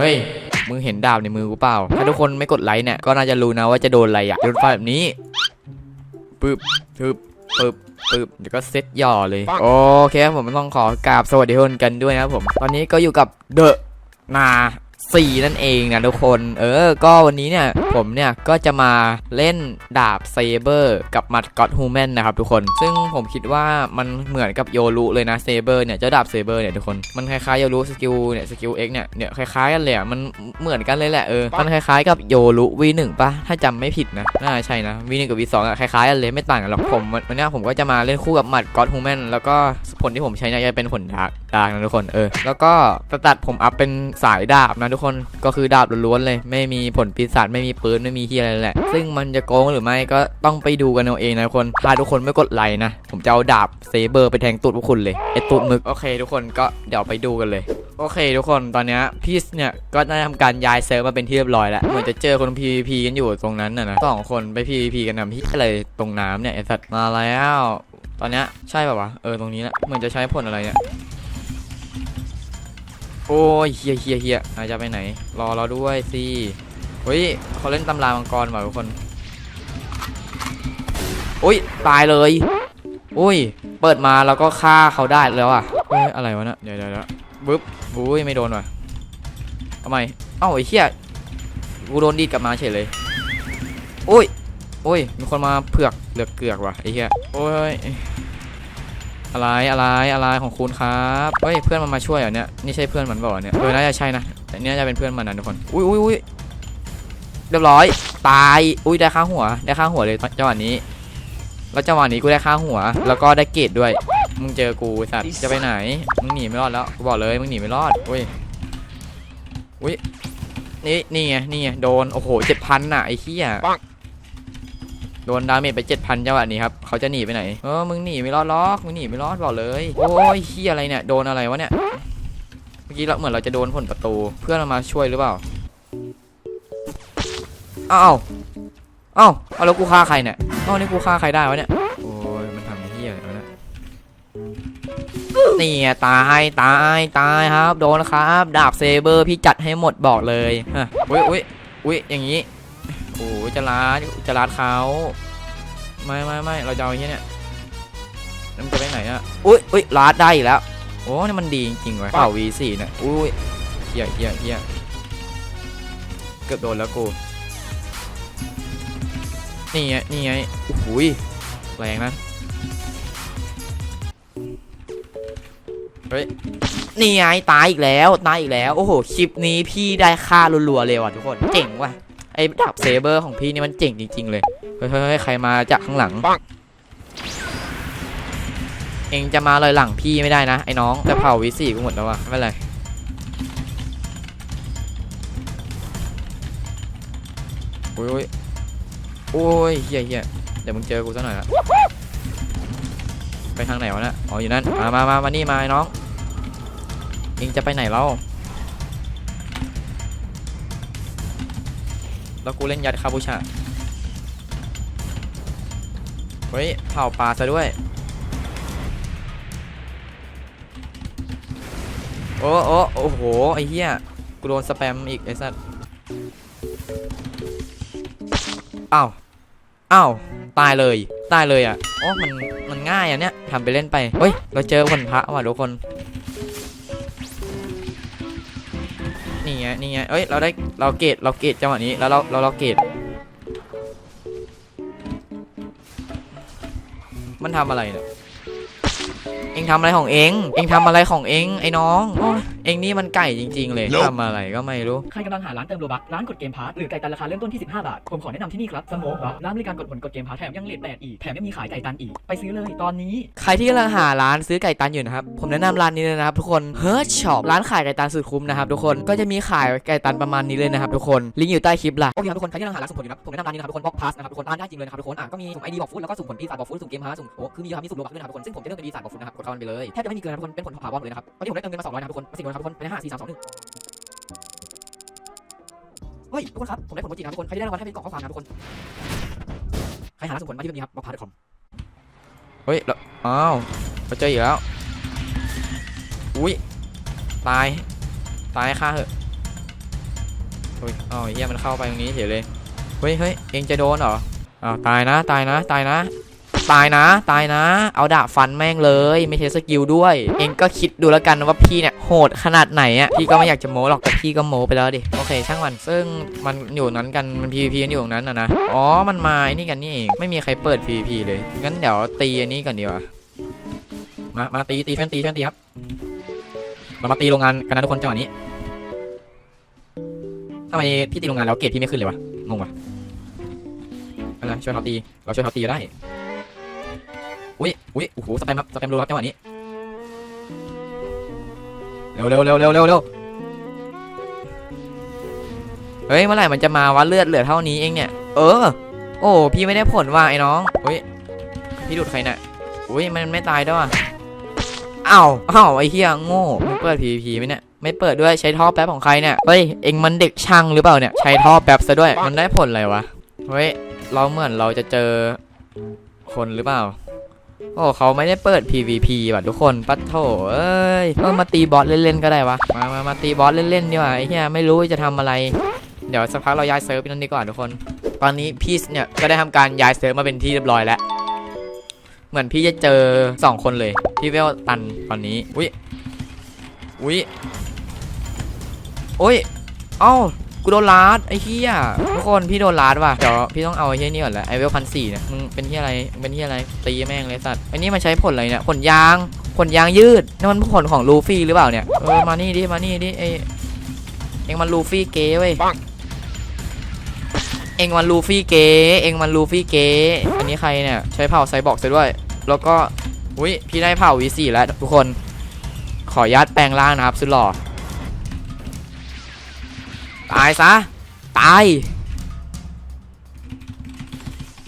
เฮ้ย มึงเห็นดาบในมือกูเปล่า ถ้าทุกคนไม่กดไลค์เนี่ย ก็น่าจะรู้นะว่าจะโดนอะไรอะโดนฟาดแบบนี้ ปึ๊บปึ๊บปึ๊บปึ๊บเดี๋ยวก็เซตหย่อเลย โอเคครับผมต้องขอกราบสวัสดีทุกคนกันด้วยนะครับผม ตอนนี้ก็อยู่กับเดอะนา สี่นั่นเองนะทุกคน เออ ก็วันนี้เนี่ย ผมเนี่ยก็จะมาเล่นดาบเซเบอร์กับมัดก็อตฮูแมนนะครับทุกคน ซึ่งผมคิดว่ามันเหมือนกับโยรุเลยนะเซเบอร์เนี่ยเจ้าดาบเซเบอร์เนี่ยทุกคน มันคล้ายๆโยรุสกิลเนี่ยสกิลเอ็กเนี่ยเนี่ยคล้ายๆกันเลยอะมันเหมือนกันเลยแหละเออ มันคล้ายๆกับโยรุ V1 ป่ะ ถ้าจำไม่ผิดนะ น่าใช่นะ V1 กับ V2 อะคล้ายๆกันเลยไม่ต่างกันหรอก ผมวันนี้ผมก็จะมาเล่นคู่กับมัดก็อตฮูแมนแล้วก็ผลที่ผมใช้เนี่ยจะเป็นผลดาร์กดาร์กนะทุกคน เออ แล้วก็สตัดผมอัพเป็นสายดาบนะทุกคนก็คือดาบล้วนๆเลย ไม่มีผลปีศาจไม่มีปืนไม่มีที่อะไรเลยแหละ ซึ่งมันจะโกงหรือไม่ก็ต้องไปดูกันเอาเองนะทุกคนถ้าทุกคนไม่กดไลค์นะ ผมจะเอาดาบเซเบอร์ไปแทงตูดพวกคุณเลยไอตูดหมึกโอเค ทุกคนก็เดี๋ยวไปดูกันเลยโอเค ทุกคนตอนเนี้ยพีซเนี่ยก็ได้ทำการย้ายเซิร์ฟมาเป็นที่เรียบร้อยแล้วเหมือนจะเจอคน PVP กันอยู่ตรงนั้นน่ะนะสองคนไป PVP กันนำที่อะไรตรงน้ำเนี่ยไอสัตว์มาแล้ว ตอนเนี้ยใช่ป่าวะเออตรงนี้แหละเหมือนจะใช้ผลอะไรเนี่ย โอ้ยเฮียเฮียเฮียอาจะไปไหน รอเราด้วยสิเฮ้ยเขาเล่นตำรามังกรว่ะทุกคนอุ้ยตายเลยอุ้ย เปิดมาแล้วก็ฆ่าเขาได้แล้วอะเฮ้ยอะไรวะเนะเดี๋ยเดี๋ยวเดี๋ยวบึ๊บอุ้ยไม่โดนว่ะทำไมเอ้าไอ้เหี้ยกูโดนดีดกลับมาเฉยเลยอุ้ยอุ้ยมีคนมาเผือกเหลือกเกือกว่ะไอ้เหี้ยโอ้ย อะไรอะไรอะไรของคุณครับเฮ้ยเพื่อนมันมาช่วยเหรอเนี่ยนี่ใช่เพื่อนมันเปล่าเนี่ยเออน่าจะใช่นะแต่เนี่ยจะเป็นเพื่อนมันนะทุกคนอุ้ยอุ้ยอุ้ยเรียบร้อยตายอุ้ยได้ค่าหัวได้ค่าหัวเลยจังหวะนี้ แล้วจังหวะนี้กูได้ค่าหัว แล้วก็ได้เกรดด้วยมึงเจอกูสัตว์จะไปไหนมึงหนีไม่รอดแล้วกูบอกเลยมึงหนีไม่รอดอุ้ยอุ้ยนี่นี่ไงนี่ไงโดนโอ้โหเจ็ดพันน่ะไอ้เหี้ย โดนดาเมจไปเจ็ดพันจังหวะนี้ครับเขาจะหนีไปไหนเออมึงหนีไม่รอดหรอกมึงหนีไม่รอดบอกเลยโอ้ยเหี้ยอะไรเนี่ยโดนอะไรวะเนี่ยเมื่อกี้เราเหมือนเราจะโดนผลประตูเพื่อนเรามาช่วยหรือเปล่าอ้าวอ้าวเอาแล้วกูฆ่าใครเนี่ยอ้าวนี่กูฆ่าใครได้วะเนี่ยโอ้ยมันทำไอ้เหี้ยอะไรวะเนี่ยนี่ไงตายตายตายครับ โดนครับ ดาบเซเบอร์พี่จัดให้หมดบอกเลยฮะอุ้ยอุ้ยอุ้ยอย่างงี้โอ้ยจะลาดจะลาดเขาไม่ไม่ไม่เราจะเอาอย่างเงี้ยเนี่ยแล้วมันจะไปไหนอะอุ้ยอุ้ยลาดได้อีกแล้วโอ้นี่มันดีจริงๆเว้ยเป่า V4 เนี่ยอุ้ยเฮียเฮียเฮียเกือบโดนแล้วกูนี่ไงนี่ไงโอ้โหยแรงนะเฮ้ยนี่ไงตายอีกแล้วตายอีกแล้ว โอ้โห คลิปนี้พี่ได้ค่ารัวๆเลยว่ะทุกคน เจ๋งว่ะไอ้ดาบเซเบอร์ของพี่นี่มันเจ๋งจริง ๆ เลย เฮ้ยใครมาจากข้างหลัง เองจะมาเลยหลังพี่ไม่ได้นะ ไอ้น้องจะเผาวิสี่กูหมดแล้วว่ะไม่เป็นไรโอ้ยโอ้ยโอ้ยเฮียเฮียเดี๋ยวมึงเจอกูซะหน่อยละไปทางไหนวะนะอ๋ออยู่นั่นมามามามานี่มาไอ้น้องเองจะไปไหนเล่า แล้วกูเล่นยัดคาบูชาเฮ้ยเผาปลาซะด้วย โอ้โอ้โอ้โห ไอ้เหี้ย กูโดนสแปมอีกไอ้สัสอ้าว อ้าว ตายเลย ตายเลยอะ โอ้มัน มันง่ายอะเนี่ยทำไปเล่นไป เฮ้ย เราเจอคนพระว่ะทุกคน นี่ไงนี่ไงเอ้ยเราได้เราเกตเราเกตจังหวะนี้แล้วเราเราเราเกตมันทำอะไรเนี่ยเองทำอะไรของเอง เองทำอะไรของเองไอ้น้องโอ้ยเองนี่มันไก่จริง ๆ เลยทำอะไรก็ไม่รู้ ใครกำลังหาร้านเติมโลบักร้านกดเกมพาร์ทหรือไก่ตันราคาเริ่มต้นที่ 15 บาท ผมขอแนะนำที่นี่ครับสโมกบักร้านบริการกดผลกดเกมพาร์ทแถมยังเลทแปดอีก แถมยังมีขายไก่ตันอีก ไปซื้อเลยตอนนี้ ใครที่กำลังหาร้านซื้อไก่ตันอยู่นะครับ ผมแนะนำร้านนี้เลยนะครับทุกคน h e r Shop ร้านขายไก่ตันสุดคุ้มนะครับทุกคน ก็จะมีขายไก่ตันประมาณนี้เลยนะครับทุกคน ลิงก์อยู่ใต้คลิปล่ะโอเคครับทุกคน ใครที่กำลังหาร้านสุ่มผลอยู่นะครับผมแนะนำร้านนี้นะครับทุกคนบล็อกพาสนะครับทุกคนอ่านได้จริงเลยนะครับทุกคนอะก็มีสุ่มไอดีบอกฟุตแล้วก็สุ่มผลปีศาจบอกฟุตสุ่มเกมพาร์ทสุ่มโอ้คือมีครับมีสุ่มโลบักด้วยนะครับทุกคนซึ่งผมจะเลือกเป็นปีศาจบอกฟุตนะครับกดเข้ามันไปเลยแทบจะไม่มีเกินนะทุกคนเป็นผลถาวรเลยนะครับตอนนี้ผมได้เติมเงินมา200นะครับทุกคนมาสิบนะครับทุกคนไปห้าสี่สามสองหนึ่งเฮ้ยทุกคนครับผมได้ผลโมจินะทุกคนใครได้รางวัลให้เป็นกล่องข้อความนะทุกคนใครหาร้านสุ่มผลมาที่เว็บนี้ครับบอกพาร์ทคอมเฮ้ยแล้วอ้าวเราเจออีกแล้วอุ้ยตายตายค่าเหอะเฮ้ยอ้าวเฮียมันเข้าไปตรงนี้เฉยเลยเฮ้ยเฮ้ยเองจะโดนเหรออ้าวตายนะตายนะตายนะ ตายนะ ตายนะ เอาดาบฟันแม่งเลย ไม่ใช่สกิลด้วย เองก็คิดดูแล้วกันว่าพี่เนี่ยโหดขนาดไหนอะ พี่ก็ไม่อยากจะโม้หรอกแต่พี่ก็โม้ไปแล้วดิ โอเค ช่างมัน ซึ่งมันอยู่นั้นกัน มัน PVP กันอยู่ตรงนั้นนะนะ อ๋อ มันมาไอ้นี่กันนี่เอง ไม่มีใครเปิด PVP เลย งั้นเดี๋ยวตีอันนี้ก่อนดีกว่า มา มาตี ตีเฟนตีเฟนตีครับ เรามาตีโรงงานกันนะทุกคนจังหวะนี้ทำไมพี่ตีโรงงานแล้วเกรดพี่ไม่ขึ้นเลยวะ งงวะอะไรช่วยเขาตี เราช่วยเขาตีได้ อุ้ยอุ้ยโอ้โหสแปมครับสแปมรัวครับจังหวะนี้เร็วเร็วเร็วเร็วเร็วเร็วเฮ้ยเมื่อไหร่มันจะมาวัดเลือดเหลือเท่านี้เองเนี่ย เออ โอ้พี่ไม่ได้ผลว่ะไอ้น้องอุ้ยพี่ดูดใครเนี่ยอุ้ยมันไม่ตายด้วยอ้าวอ้าวไอ้เหี้ยโง่เปิด PVP ไหมเนี่ยไม่เปิดด้วยใช้ท่อแป๊บของใครเนี่ยเฮ้ยเอ็งมันเด็กช่างหรือเปล่าเนี่ยใช้ท่อแป๊บซะด้วยมันได้ผลอะไรวะเฮ้ยเราเหมือนเราจะเจอคนหรือเปล่า โอ้เขาไม่ได้เปิด PVP ว่ะทุกคนปัดโถเอ้ยเออมาตีบอสเล่นๆก็ได้วะมามามาตีบอสเล่นๆดีกว่าไอ้เหี้ยไม่รู้จะทำอะไร เดี๋ยวสักพักเราย้ายเซิร์ฟไปนั่นดีกว่าทุกคน ตอนนี้พีซเนี่ยก็ได้ทำการย้ายเซิร์ฟมาเป็นที่เรียบร้อยแล้ว เหมือนพี่จะเจอสองคนเลยพี่เวลตันตอนนี้อุ้ยอุ้ยโอ้ยเอ้า กูโดนลาดไอ้เหี้ยทุกคนพี่โดนลาดว่ะเดี๋ยวพี่ต้องเอาไอ้เหี้ยนี่ก่อนแหละไอเวลพันสี่เนี่ยมึงเป็นที่อะไรมึงเป็นที่อะไรตีแม่งเลยสัตว์ไอ้นี่มันใช้ผลอะไรเนี่ยผลยางผลยางยืดนี่มันผลของลูฟี่หรือเปล่าเนี่ยเออมานี่ดิมานี่ดิไอเอ็งมันลูฟี่เก๋เว้ยเอ็งมันลูฟี่เก๋เอ็งมันลูฟี่เก๋อันนี้ใครเนี่ยใช้เผ่าไซบอร์กซะด้วย แล้วก็อุ้ยพี่ได้เผ่าวีสี่แล้วทุกคนขออนุญาตแปลงร่างนะครับสุดหล่อ ตายซะ ตาย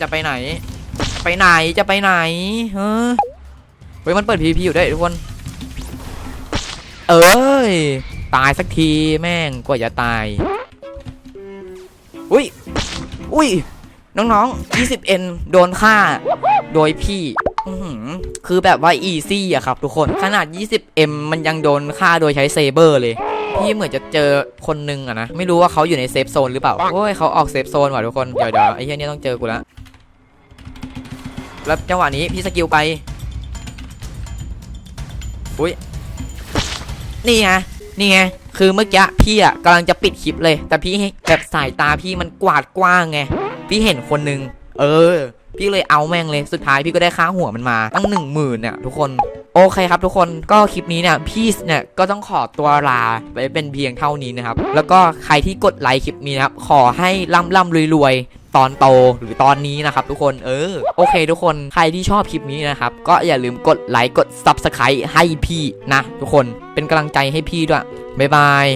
จะไปไหนไปไหน จะไปไหน เฮ้ยเฮ้ยมันเปิด PVP อยู่ได้ทุกคน เอ้ย ตายสักทีแม่งกว่าจะตาย อุ้ย อุ้ย น้องๆ 20N โดนฆ่า โดยพี่คือแบบว่าอีซี่อะครับทุกคน ขนาด 20M มันยังโดนฆ่าโดยใช้เซเบอร์เลย พี่เหมือนจะเจอคนนึงอะนะ ไม่รู้ว่าเขาอยู่ในเซฟโซนหรือเปล่า โอ้ยเขาออกเซฟโซนว่ะทุกคน เดี๋ยวเดี๋ยวไอ้เหี้ยเนี่ยต้องเจอกูละแล้วจังหวะนี้พี่สกิลไป อุ้ย นี่ไง นี่ไง คือเมื่อกี้พี่อะกำลังจะปิดคลิปเลย แต่พี่แบบสายตาพี่มันกวาดกว้างไง พี่เห็นคนนึง เออ พี่เลยเอาแม่งเลยสุดท้ายพี่ก็ได้ค่าหัวมันมาตั้งหนึ่งหมื่นเนี่ยทุกคนโอเคครับทุกคนก็คลิปนี้เนี่ยพี่เนี่ยก็ต้องขอตัวลาไปเป็นเพียงเท่านี้นะครับ แล้วก็ใครที่กดไลค์คลิปนี้นะครับ ขอให้ร่ำร่ำรวยๆ ตอนโตหรือตอนนี้นะครับ ทุกคนเออโอเค ทุกคนใครที่ชอบคลิปนี้นะครับ ก็อย่าลืมกดไลค์กด Subscribe ให้พี่นะ ทุกคนเป็นกำลังใจให้พี่ด้วยบ๊ายบาย